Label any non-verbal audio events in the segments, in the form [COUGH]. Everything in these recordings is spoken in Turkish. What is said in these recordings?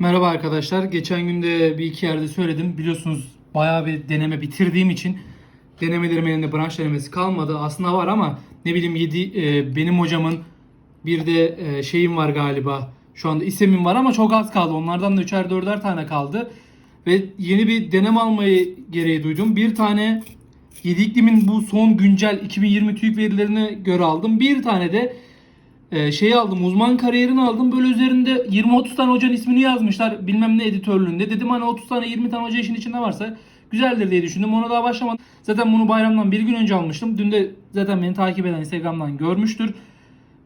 Merhaba arkadaşlar. Geçen günde bir iki yerde söyledim. Biliyorsunuz bayağı bir deneme bitirdiğim için denemelerim elinde branş denemesi kalmadı. Aslında var ama ne bileyim yedi, e, benim hocamın bir de e, şeyim var galiba. Şu anda isimim var ama çok az kaldı. Onlardan da üçer dörder tane kaldı. Ve yeni bir deneme almayı gereği duydum. Bir tane 7 iklimin bu son güncel 2020 TÜİK verilerine göre aldım. Bir tane de e, şeyi aldım uzman kariyerini aldım. Böyle üzerinde 20-30 tane hocanın ismini yazmışlar. Bilmem ne editörlüğünde. Dedim hani 30 tane 20 tane hoca işin içinde varsa güzeldir diye düşündüm. Ona daha başlamadım. Zaten bunu bayramdan bir gün önce almıştım. Dün de zaten beni takip eden instagramdan görmüştür.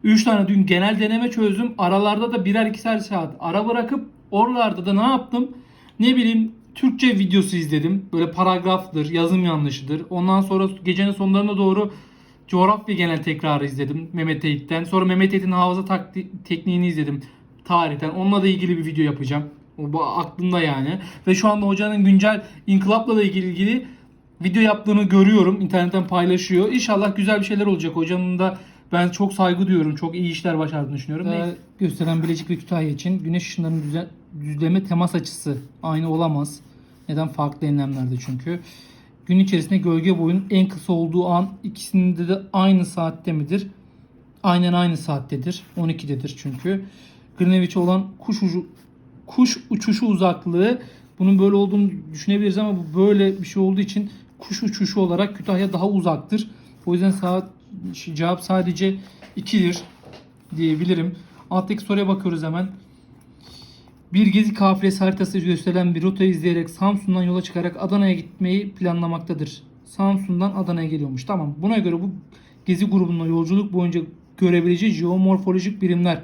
3 tane dün genel deneme çözdüm. Aralarda da birer ikişer saat ara bırakıp oralarda da ne yaptım? Ne bileyim Türkçe videosu izledim. Böyle paragraftır yazım yanlışıdır. Ondan sonra gecenin sonlarına doğru coğrafya genel tekrarı izledim Mehmet Eğit'ten. Sonra Mehmet Eğit'in hafıza takti- tekniğini izledim tarihten. Onunla da ilgili bir video yapacağım. O bu aklımda yani. Ve şu anda hocanın güncel inkılapla da ilgili, ilgili video yaptığını görüyorum. İnternetten paylaşıyor. İnşallah güzel bir şeyler olacak. Hocanın da ben çok saygı duyuyorum. Çok iyi işler başardığını düşünüyorum. Ee, gösteren Bilecik ve Kütahya için güneş ışınlarının düze- düzleme temas açısı aynı olamaz. Neden? Farklı enlemlerde çünkü. Gün içerisinde gölge boyunun en kısa olduğu an ikisinde de aynı saatte midir? Aynen aynı saattedir. 12'dedir çünkü. Greenwich'e olan kuş ucu kuş uçuşu uzaklığı bunun böyle olduğunu düşünebiliriz ama bu böyle bir şey olduğu için kuş uçuşu olarak Kütahya daha uzaktır. O yüzden saat cevap sadece 2'dir diyebilirim. Alttaki soruya bakıyoruz hemen. Bir gezi kafilesi haritası gösterilen bir rota izleyerek Samsun'dan yola çıkarak Adana'ya gitmeyi planlamaktadır. Samsun'dan Adana'ya geliyormuş. Tamam. Buna göre bu gezi grubunun yolculuk boyunca görebileceği jeomorfolojik birimler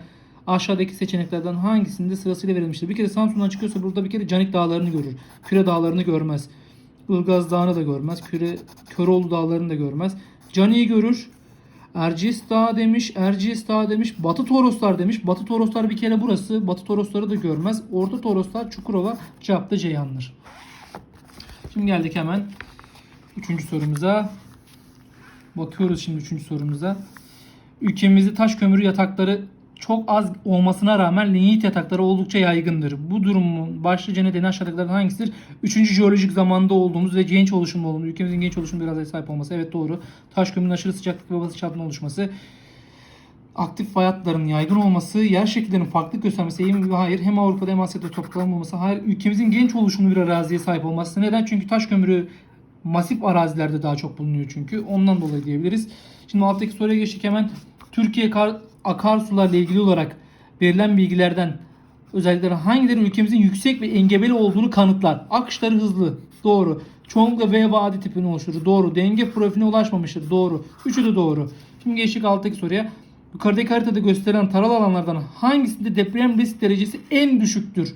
aşağıdaki seçeneklerden hangisinde sırasıyla verilmiştir? Bir kere Samsun'dan çıkıyorsa burada bir kere Canik Dağları'nı görür. Küre Dağları'nı görmez. Ilgaz Dağı'nı da görmez. Küre, Köroğlu Dağları'nı da görmez. Canik'i görür. Erciyes Dağı demiş, Erciyes Dağı demiş, Batı Toroslar demiş. Batı Toroslar bir kere burası. Batı Torosları da görmez. Orta Toroslar Çukurova cevapta Ceyhan'dır. Şimdi geldik hemen üçüncü sorumuza. Bakıyoruz şimdi üçüncü sorumuza. Ülkemizde taş kömürü yatakları çok az olmasına rağmen linyit yatakları oldukça yaygındır. Bu durumun başlıca nedeni aşağıdakilerden hangisidir? Üçüncü jeolojik zamanda olduğumuz ve genç oluşumlu olduğumuz, ülkemizin genç oluşum biraz sahip olması. Evet doğru. Taş kömürün aşırı sıcaklık ve basınç altında oluşması. Aktif fay hatlarının yaygın olması, yer şekillerinin farklılık göstermesi, mi? Hayır. Hem Avrupa'da hem Asya'da toplanmaması. Hayır. Ülkemizin genç oluşumlu bir araziye sahip olması. Neden? Çünkü taş kömürü masif arazilerde daha çok bulunuyor çünkü. Ondan dolayı diyebiliriz. Şimdi alttaki soruya geçtik hemen. Türkiye kar, akarsularla ilgili olarak verilen bilgilerden özellikle hangileri ülkemizin yüksek ve engebeli olduğunu kanıtlar. Akışları hızlı. Doğru. Çoğunlukla V vadi tipini oluşturur. Doğru. Denge profiline ulaşmamıştır. Doğru. Üçü de doğru. Şimdi geçtik alttaki soruya. Yukarıdaki haritada gösterilen taral alanlardan hangisinde deprem risk derecesi en düşüktür?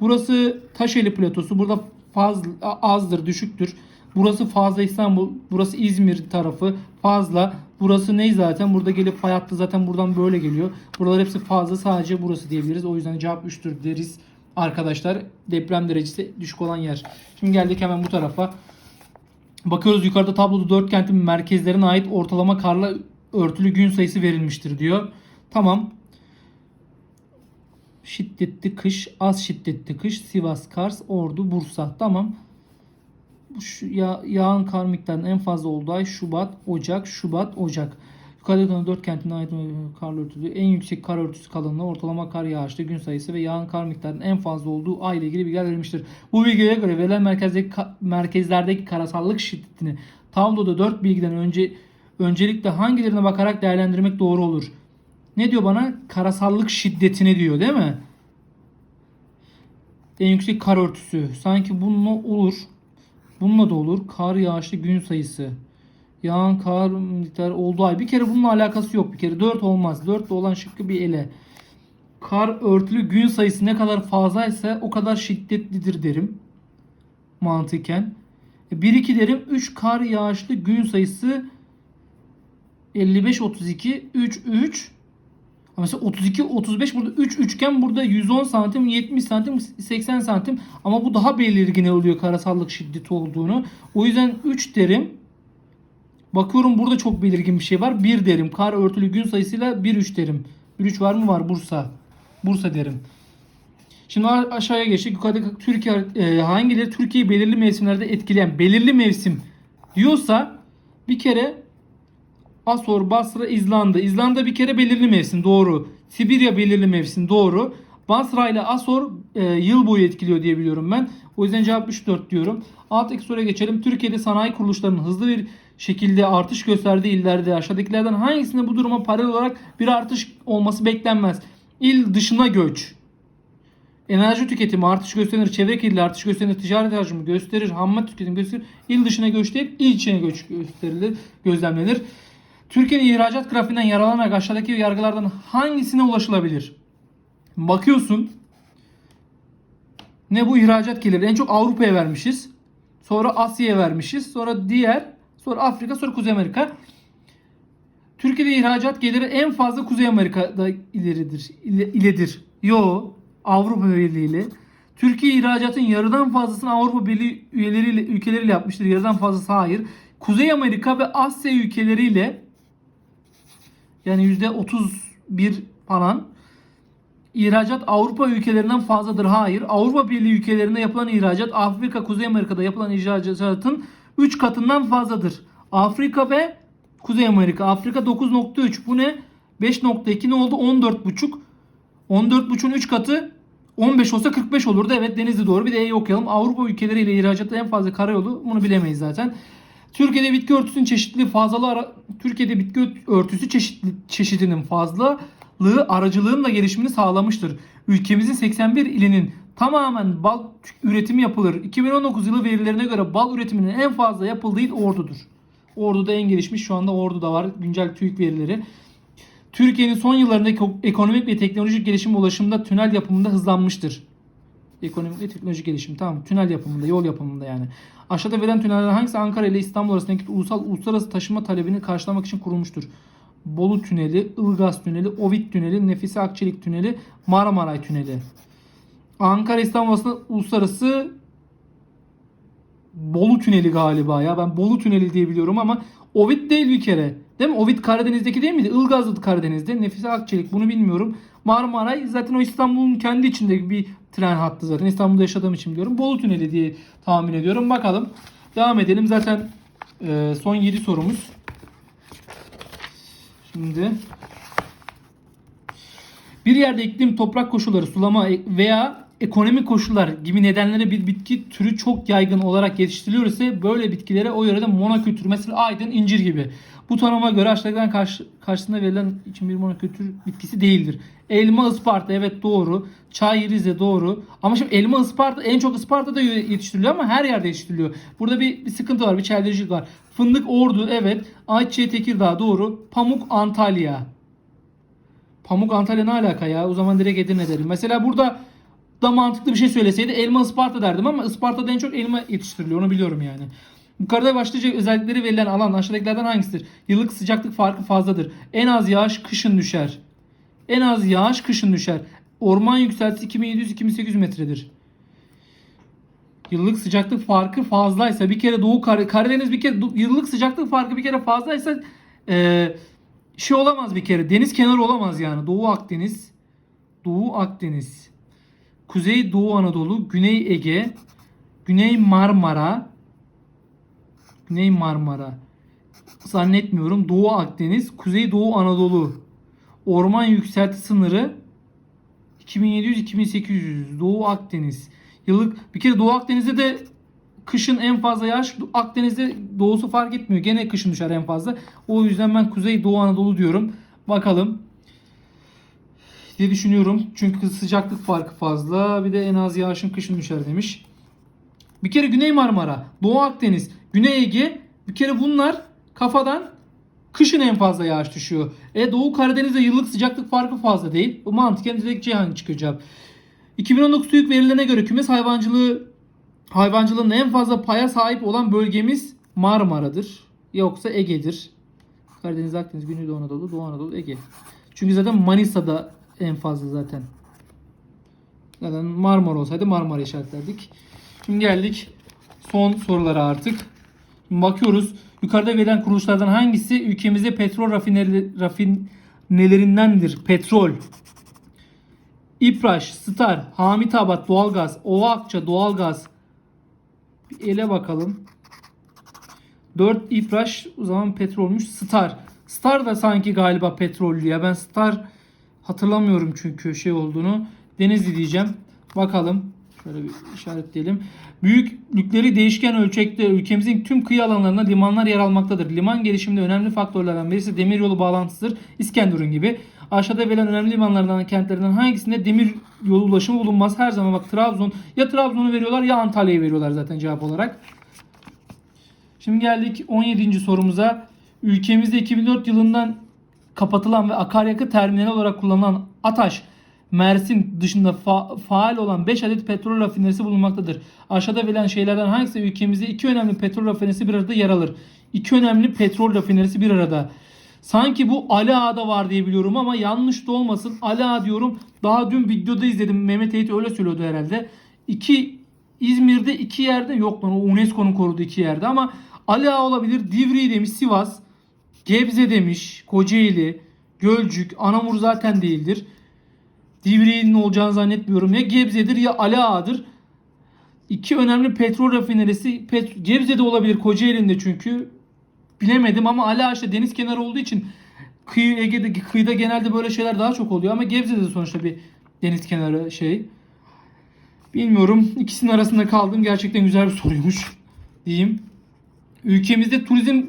Burası Taşeli platosu. Burada fazla azdır, düşüktür. Burası fazla İstanbul, burası İzmir tarafı fazla. Burası ne zaten? Burada gelip fay hattı zaten buradan böyle geliyor. Buralar hepsi fazla sadece burası diyebiliriz. O yüzden cevap 3'tür deriz arkadaşlar. Deprem derecesi düşük olan yer. Şimdi geldik hemen bu tarafa. Bakıyoruz yukarıda tabloda dört kentin merkezlerine ait ortalama karla örtülü gün sayısı verilmiştir diyor. Tamam. Şiddetli kış, az şiddetli kış, Sivas, Kars, Ordu, Bursa. Tamam. Şu ya, yağın kar miktarının en fazla olduğu ay Şubat, Ocak, Şubat, Ocak. Yukarıda dört kentine ait kar örtülü en yüksek kar örtüsü kalınlığı, ortalama kar yağışlı gün sayısı ve yağın kar miktarının en fazla olduğu ay ile ilgili bilgiler verilmiştir. Bu bilgilere göre verilen merkezdeki merkezlerdeki karasallık şiddetini tabloda dört bilgiden önce öncelikle hangilerine bakarak değerlendirmek doğru olur? Ne diyor bana? Karasallık şiddetini diyor değil mi? En yüksek kar örtüsü. Sanki bununla olur. Bununla da olur. Kar yağışlı gün sayısı. Yağan kar miktarı olduğu ay. Bir kere bununla alakası yok. Bir kere 4 olmaz. 4 olan şıkkı bir ele. Kar örtülü gün sayısı ne kadar fazlaysa o kadar şiddetlidir derim. Mantıken. 1-2 derim. 3 kar yağışlı gün sayısı 55 32 3 3 ama Mesela 32 35 burada 3 üçgen burada 110 santim 70 santim 80 santim ama bu daha belirgin oluyor karasallık şiddeti olduğunu. O yüzden 3 derim. Bakıyorum burada çok belirgin bir şey var. 1 derim. Kar örtülü gün sayısıyla 1 3 derim. 1 3 var mı? Var Bursa. Bursa derim. Şimdi aşağıya geçtik. Yukarıdaki Türkiye e, hangileri Türkiye'yi belirli mevsimlerde etkileyen belirli mevsim diyorsa bir kere Asor, Basra, İzlanda. İzlanda bir kere belirli mevsim doğru. Sibirya belirli mevsim doğru. Basra ile Asor e, yıl boyu etkiliyor diye biliyorum ben. O yüzden cevap 3-4 diyorum. Alttaki soruya geçelim. Türkiye'de sanayi kuruluşlarının hızlı bir şekilde artış gösterdiği illerde aşağıdakilerden hangisinde bu duruma paralel olarak bir artış olması beklenmez? İl dışına göç. Enerji tüketimi artış gösterir, çevre kirliliği artış gösterir, ticaret hacmi gösterir, hammat tüketimi gösterir. İl dışına göç değil, il içine göç gösterilir, gözlemlenir. Türkiye'nin ihracat grafiğinden yararlanarak aşağıdaki yargılardan hangisine ulaşılabilir? Bakıyorsun. Ne bu ihracat geliri? En çok Avrupa'ya vermişiz. Sonra Asya'ya vermişiz. Sonra diğer, sonra Afrika, sonra Kuzey Amerika. Türkiye'de ihracat geliri en fazla Kuzey Amerika'da ileridir. ile- iledir. Yo, Avrupa Birliği ile. Türkiye ihracatın yarıdan fazlasını Avrupa Birliği üyeleriyle ülkeleriyle yapmıştır. Yarıdan fazlası hayır. Kuzey Amerika ve Asya ülkeleriyle yani %31 falan İhracat Avrupa ülkelerinden fazladır. Hayır. Avrupa Birliği ülkelerinde yapılan ihracat Afrika, Kuzey Amerika'da yapılan ihracatın 3 katından fazladır. Afrika ve Kuzey Amerika. Afrika 9.3. Bu ne? 5.2 ne oldu? 14.5. 14.5'un 3 katı 15 olsa 45 olurdu. Evet Denizli doğru. Bir de E'yi okuyalım. Avrupa ülkeleriyle ihracatta en fazla karayolu. Bunu bilemeyiz zaten. Türkiye'de bitki örtüsünün çeşitliliği fazlalığı ara- Türkiye'de bitki örtüsü çeşitli çeşidinin fazlalığı aracılığın da gelişimini sağlamıştır. Ülkemizin 81 ilinin tamamen bal üretimi yapılır. 2019 yılı verilerine göre bal üretiminin en fazla yapıldığı il Ordu'dur. Ordu'da en gelişmiş şu anda Ordu'da var güncel TÜİK verileri. Türkiye'nin son yıllarındaki ekonomik ve teknolojik gelişim ulaşımda tünel yapımında hızlanmıştır. Ekonomik ve teknolojik gelişim tamam. Tünel yapımında, yol yapımında yani. Aşağıda verilen tünellerden hangisi Ankara ile İstanbul arasındaki ulusal uluslararası taşıma talebini karşılamak için kurulmuştur? Bolu Tüneli, Ilgaz Tüneli, Ovid Tüneli, Nefise Akçelik Tüneli, Marmaray Tüneli. Ankara İstanbul arasında uluslararası Bolu Tüneli galiba ya. Ben Bolu Tüneli diye biliyorum ama Ovid değil bir kere. Değil mi? Ovid Karadeniz'deki değil miydi? Ilgaz'dı Karadeniz'de. Nefise Akçelik bunu bilmiyorum. Marmaray zaten o İstanbul'un kendi içinde bir tren hattı zaten. İstanbul'da yaşadığım için biliyorum. Bolu Tüneli diye tahmin ediyorum. Bakalım. Devam edelim. Zaten e, son 7 sorumuz. Şimdi bir yerde iklim, toprak koşulları, sulama veya ekonomik koşullar gibi nedenlere bir bitki türü çok yaygın olarak yetiştiriliyor ise böyle bitkilere o yörede monokültür mesela aydın, incir gibi. Bu tanıma göre aşağıdakilerin karşı, karşısında verilen için bir monokültür bitkisi değildir. Elma, Isparta evet doğru. Çay, Rize doğru. Ama şimdi elma, Isparta en çok Isparta'da yetiştiriliyor ama her yerde yetiştiriliyor. Burada bir, bir sıkıntı var, bir çeldiricilik var. Fındık, Ordu evet. Ayçiçeği, Tekirdağ doğru. Pamuk, Antalya. Pamuk Antalya ne alaka ya? O zaman direkt Edirne derim. Mesela burada da mantıklı bir şey söyleseydi elma Isparta derdim ama Isparta'da en çok elma yetiştiriliyor. Onu biliyorum yani. Yukarıda başlıca özellikleri verilen alan aşağıdakilerden hangisidir? Yıllık sıcaklık farkı fazladır. En az yağış kışın düşer. En az yağış kışın düşer. Orman yükseltisi 2700-2800 metredir. Yıllık sıcaklık farkı fazlaysa bir kere Doğu Kar- Karadeniz bir kere yıllık sıcaklık farkı bir kere fazlaysa eee şey olamaz bir kere. Deniz kenarı olamaz yani. Doğu Akdeniz, Doğu Akdeniz, Kuzey Doğu Anadolu, Güney Ege, Güney Marmara, Güney Marmara. Zannetmiyorum. Doğu Akdeniz, Kuzey Doğu Anadolu. Orman yükselti sınırı 2700-2800. Doğu Akdeniz. Yıllık bir kere Doğu Akdeniz'de de kışın en fazla yağış Akdeniz'de doğusu fark etmiyor. Gene kışın düşer en fazla. O yüzden ben Kuzey Doğu Anadolu diyorum. Bakalım diye düşünüyorum. Çünkü sıcaklık farkı fazla. Bir de en az yağışın kışın düşer demiş. Bir kere Güney Marmara, Doğu Akdeniz, Güney Ege bir kere bunlar kafadan kışın en fazla yağış düşüyor. E Doğu Karadeniz'de yıllık sıcaklık farkı fazla değil. Bu mantıken direkt Ceyhan çıkıyor cevap. 2019 TÜİK verilerine göre kümes hayvancılığı hayvancılığın en fazla paya sahip olan bölgemiz Marmara'dır. Yoksa Ege'dir. Karadeniz, Akdeniz, Güneydoğu Anadolu, Doğu Anadolu, Ege. Çünkü zaten Manisa'da en fazla zaten. Zaten Marmara olsaydı Marmara işaretlerdik. Şimdi geldik son sorulara artık. Şimdi bakıyoruz. Yukarıda verilen kuruluşlardan hangisi ülkemizde petrol rafineri, rafinelerindendir? Petrol. İpraş, Star, Hamit Abad, Doğalgaz, Ova Akça, Doğalgaz. Bir ele bakalım. 4 İpraş o zaman petrolmüş. Star. Star da sanki galiba petrollü ya. Ben Star hatırlamıyorum çünkü şey olduğunu. Denizli diyeceğim. Bakalım. Şöyle bir işaretleyelim. Büyüklükleri değişken ölçekte ülkemizin tüm kıyı alanlarında limanlar yer almaktadır. Liman gelişiminde önemli faktörlerden birisi demiryolu bağlantısıdır. İskenderun gibi. Aşağıda verilen önemli limanlardan kentlerinden hangisinde demir yolu ulaşımı bulunmaz? Her zaman bak Trabzon ya Trabzon'u veriyorlar ya Antalya'yı veriyorlar zaten cevap olarak. Şimdi geldik 17. sorumuza. Ülkemizde 2004 yılından kapatılan ve akaryakıt terminali olarak kullanılan Ataş, Mersin dışında fa- faal olan 5 adet petrol rafinerisi bulunmaktadır. Aşağıda verilen şeylerden hangisi ülkemizde iki önemli petrol rafinerisi bir arada yer alır? İki önemli petrol rafinerisi bir arada. Sanki bu Ali Ağa'da var diye biliyorum ama yanlış da olmasın. Ali Ağa diyorum. Daha dün videoda izledim. Mehmet Eğit öyle söylüyordu herhalde. İki İzmir'de iki yerde yok lan o UNESCO'nun koruduğu iki yerde ama Ali Ağa olabilir. Divriği demiş Sivas. Gebze demiş. Kocaeli. Gölcük. Anamur zaten değildir. Divriğinin olacağını zannetmiyorum. Ya Gebze'dir ya Ali Ağa'dır. İki önemli petrol rafinerisi pet- Gebze'de olabilir Kocaeli'nde çünkü bilemedim ama Ali Ağa deniz kenarı olduğu için kıyı Ege'de kıyıda genelde böyle şeyler daha çok oluyor ama Gebze'de de sonuçta bir deniz kenarı şey. Bilmiyorum. İkisinin arasında kaldım. Gerçekten güzel bir soruymuş [LAUGHS] diyeyim. Ülkemizde turizm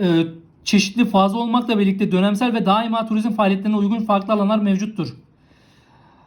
e, çeşitli fazla olmakla birlikte dönemsel ve daima turizm faaliyetlerine uygun farklı alanlar mevcuttur.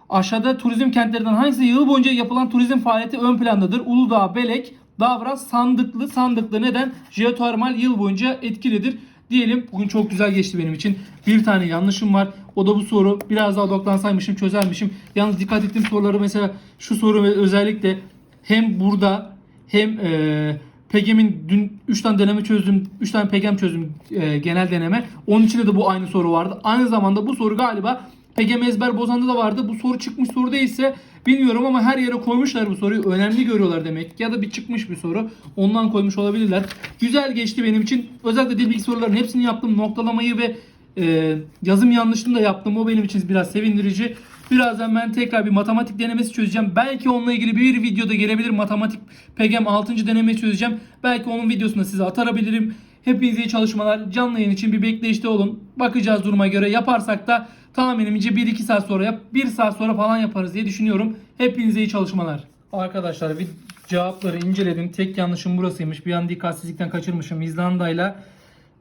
Aşağıda turizm kentlerinden hangisi yıl boyunca yapılan turizm faaliyeti ön plandadır? Uludağ, Belek, Davras, Sandıklı. Sandıklı neden? Jeotermal yıl boyunca etkilidir. Diyelim bugün çok güzel geçti benim için. Bir tane yanlışım var. O da bu soru. Biraz daha odaklansaymışım çözermişim. Yalnız dikkat ettiğim soruları mesela şu soru özellikle hem burada hem e, PEGEM'in dün 3 tane deneme çözdüm. 3 tane PEGEM çözdüm e, genel deneme. Onun içinde de bu aynı soru vardı. Aynı zamanda bu soru galiba PEGEM ezber bozanda da vardı. Bu soru çıkmış soru değilse bilmiyorum ama her yere koymuşlar bu soruyu. Önemli görüyorlar demek. Ya da bir çıkmış bir soru. Ondan koymuş olabilirler. Güzel geçti benim için. Özellikle dil bilgi soruların hepsini yaptım. Noktalamayı ve e, yazım yanlışını da yaptım. O benim için biraz sevindirici. Birazdan ben tekrar bir matematik denemesi çözeceğim. Belki onunla ilgili bir videoda gelebilir. Matematik PGM 6. denemeyi çözeceğim. Belki onun videosunu size atarabilirim. Hepinize iyi çalışmalar. Canlı yayın için bir bekleyişte olun. Bakacağız duruma göre. Yaparsak da tahminimce 1-2 saat sonra yap. 1 saat sonra falan yaparız diye düşünüyorum. Hepinize iyi çalışmalar. Arkadaşlar bir cevapları inceledim. Tek yanlışım burasıymış. Bir an dikkatsizlikten kaçırmışım. İzlanda'yla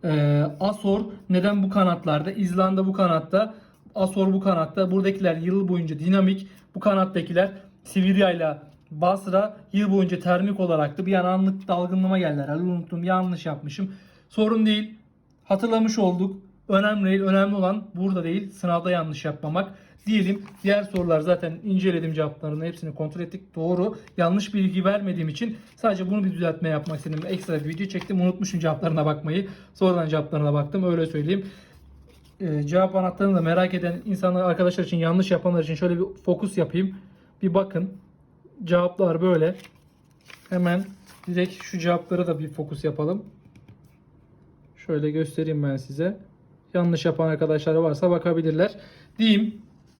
ee, Asor neden bu kanatlarda? İzlanda bu kanatta. Asor bu kanatta. Buradakiler yıl boyunca dinamik. Bu kanattakiler Sibirya ile Basra yıl boyunca termik olaraktı. Bir an anlık dalgınlığıma geldiler. Herhalde unuttum. Yanlış yapmışım. Sorun değil. Hatırlamış olduk. Önemli değil. Önemli olan burada değil. Sınavda yanlış yapmamak. Diyelim diğer sorular zaten inceledim cevaplarını hepsini kontrol ettik. Doğru. Yanlış bilgi vermediğim için sadece bunu bir düzeltme yapmak istedim. Ekstra bir video çektim. Unutmuşum cevaplarına bakmayı. Sonradan cevaplarına baktım. Öyle söyleyeyim. Ee, cevap anahtarını da merak eden insanlar arkadaşlar için yanlış yapanlar için şöyle bir fokus yapayım. Bir bakın. Cevaplar böyle. Hemen direkt şu cevaplara da bir fokus yapalım. Şöyle göstereyim ben size. Yanlış yapan arkadaşlar varsa bakabilirler. Diyeyim.